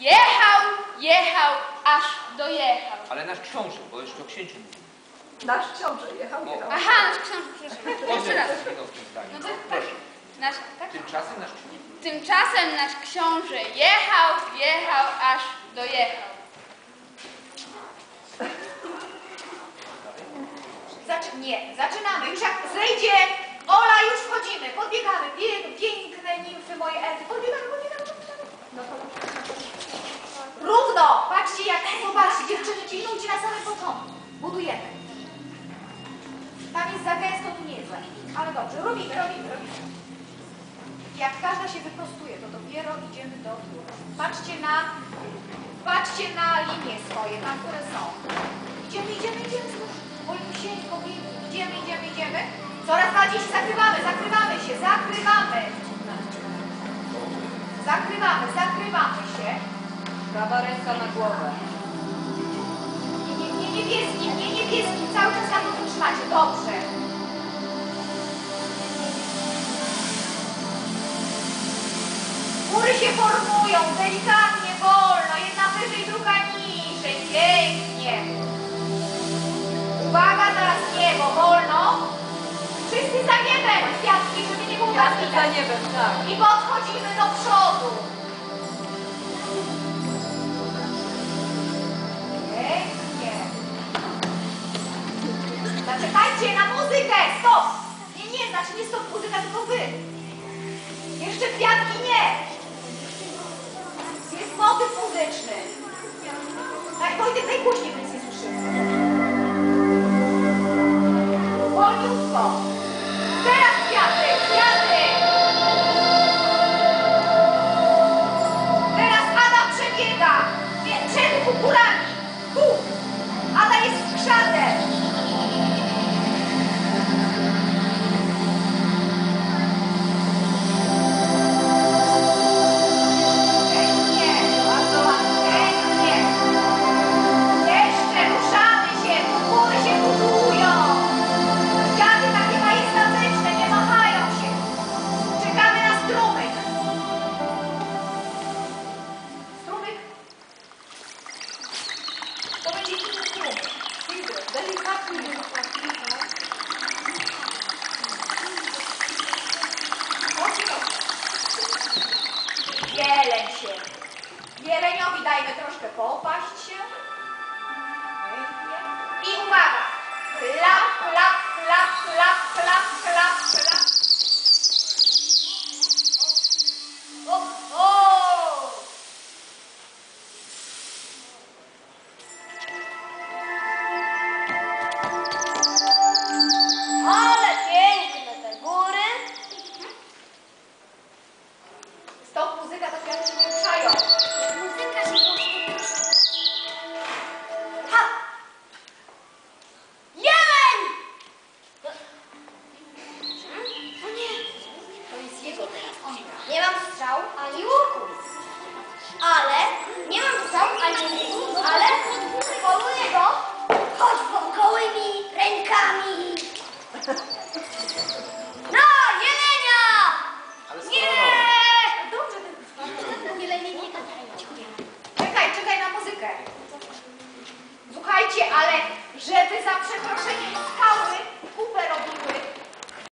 Jechał, jechał, aż dojechał. Ale nasz książę, bo jeszcze o księciu mówi. Nasz książę jechał, O. jechał. Aha, nasz książę, przepraszam. Jeszcze raz. Jedno w tym zdaniu. No to Proszę. nasz, tak? Tymczasem nasz książę. Tymczasem nasz książę jechał, jechał, aż dojechał. Zaczy nie, zaczynamy. Już jak zejdzie Ola, już wchodzimy. Podbiegamy. Bieg, piękne nimfy moje elfy. Podbiegamy, podbiegamy, podbiegamy. No to Równo! Patrzcie jak, zobaczcie, dziewczyny, ci nudzi na samym początku. Budujemy. Tam jest za gęsto, tu nie jest źle. Ale dobrze, robimy, robimy, robimy. Jak każda się wyprostuje, to dopiero idziemy do góry. Patrzcie na, patrzcie na linie swoje, tam, które są. Idziemy, idziemy, idziemy. Olusieńko, idziemy, idziemy, idziemy. Coraz bardziej się zakrywamy, zakrywamy się, zakrywamy. Zakrywamy, zakrywamy się. prawa ręka na głowę. Nie, nie, nie niebieskim, nie niebieskim. Cały czas na to trzymacie. Dobrze. Góry się formują, delikatnie, wolno. Jedna wyżej, druga niżej. Pięknie. Uwaga, teraz niebo, wolno. Wszyscy za niebem, kwiatki, żeby nie było Jasne za niebem, tak. I podchodzimy do przodu. Zaczekajcie na muzykę! Stop! Nie, nie, znaczy nie stop muzyka, tylko wy. Jeszcze kwiatki nie. Jest motyw muzyczny. Tak, Wojtek, najgłośniej, więc nie słyszymy. Wolniutko. Teraz kwiaty, kwiaty. Teraz Ada przebiega. Nie, Przed Hydro, delikatny delikatny. Chodź, chodź. Jeleń się. Jeleniowi dajmy troszkę popaść się. I uwaga. Klap, klap, klap, klap, strzał ani łuku. Ale nie mam strzał ani łuku, ale poluję go choćby gołymi rękami. No, jelenia! Nie! Czekaj, czekaj na muzykę. Słuchajcie, ale żeby za przeproszeniem skakać,